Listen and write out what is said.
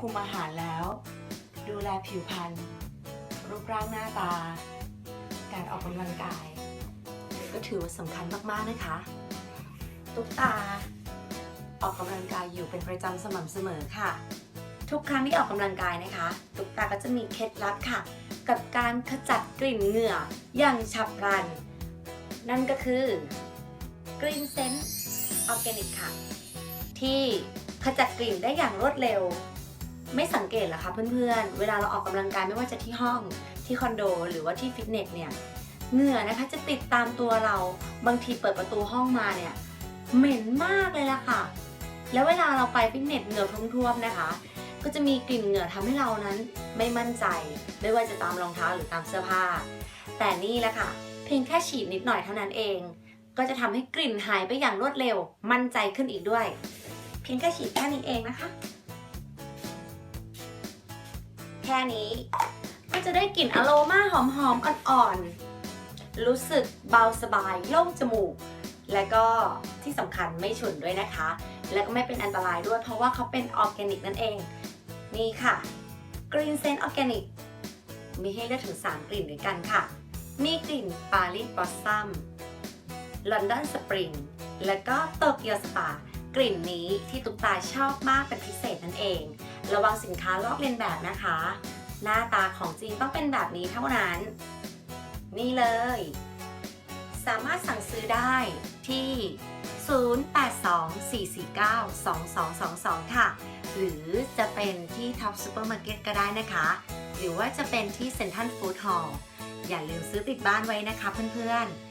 คุมอาหารแล้ว ดูแลผิวพรรณรูปร่างหน้าตา การออกกำลังกาย ก็ถือว่าสำคัญมากๆนะคะ ตุ๊กตา ออกกำลังกายอยู่เป็นประจำสม่ำเสมอค่ะ ทุกครั้งที่ออกกำลังกายนะคะ ตุ๊กตาก็จะมีเคล็ดลับค่ะ กับการขจัดกลิ่นเหงื่ออย่างฉับพลัน นั่นก็คือกลิ่นเซนต์ออร์แกนิกค่ะ ที่ขจัดกลิ่นได้อย่างรวดเร็ว ไม่สังเกตเหรอคะเพื่อนๆ เวลาเราออกกำลังกายไม่ว่าจะที่ห้องที่คอนโด หรือว่าที่ฟิตเนสเนี่ยเหงื่อนะคะจะติดตามตัวเราบางทีเปิดประตูห้องมาเนี่ยเหม็นมากเลยล่ะค่ะ แล้วเวลาเราไปฟิตเนสเหงื่อท่วมๆนะคะ ก็จะมีกลิ่นเหงื่อทำให้เรานั้นไม่มั่นใจ ไม่ว่าจะตามรองเท้าหรือตามเสื้อผ้า แต่นี่แหละค่ะ เพียงแค่ฉีดนิดหน่อยเท่านั้นเอง ก็จะทำให้กลิ่นหายไปอย่างรวดเร็ว มั่นใจขึ้นอีกด้วย เพียงแค่ฉีดแค่นี้เองนะคะ แค่นี้ ก็จะได้กลิ่นอโรมาหอมๆอ่อนๆ รู้สึกเบาสบายโล่งจมูก และก็ที่สำคัญไม่ฉุนด้วยนะคะ และก็ไม่เป็นอันตรายด้วยเพราะว่าเขาเป็นออร์แกนิกนั่นเอง นี่ค่ะ Green Scent Organic มีให้เลือกถึง 3 กลิ่นด้วยกันค่ะ มีกลิ่นปารีสบอสซัมลอนดอนสปริง และก็โตเกียวสปา กลิ่นนี้ที่ตุ๊กตาชอบมากเป็นพิเศษนั่นเอง ระวังสินค้าลอกเลียนแบบนะคะ หน้าตาของจริงต้องเป็นแบบนี้เท่านั้น นี่เลย สามารถสั่งซื้อได้ที่ 0824492222 ค่ะ หรือจะเป็นที่ท็อปซูเปอร์มาร์เก็ตก็ได้นะคะ หรือว่าจะเป็นที่เซ็นทรัลฟู้ดฮอลล์อย่าลืมซื้อติดบ้านไว้นะคะเพื่อนๆ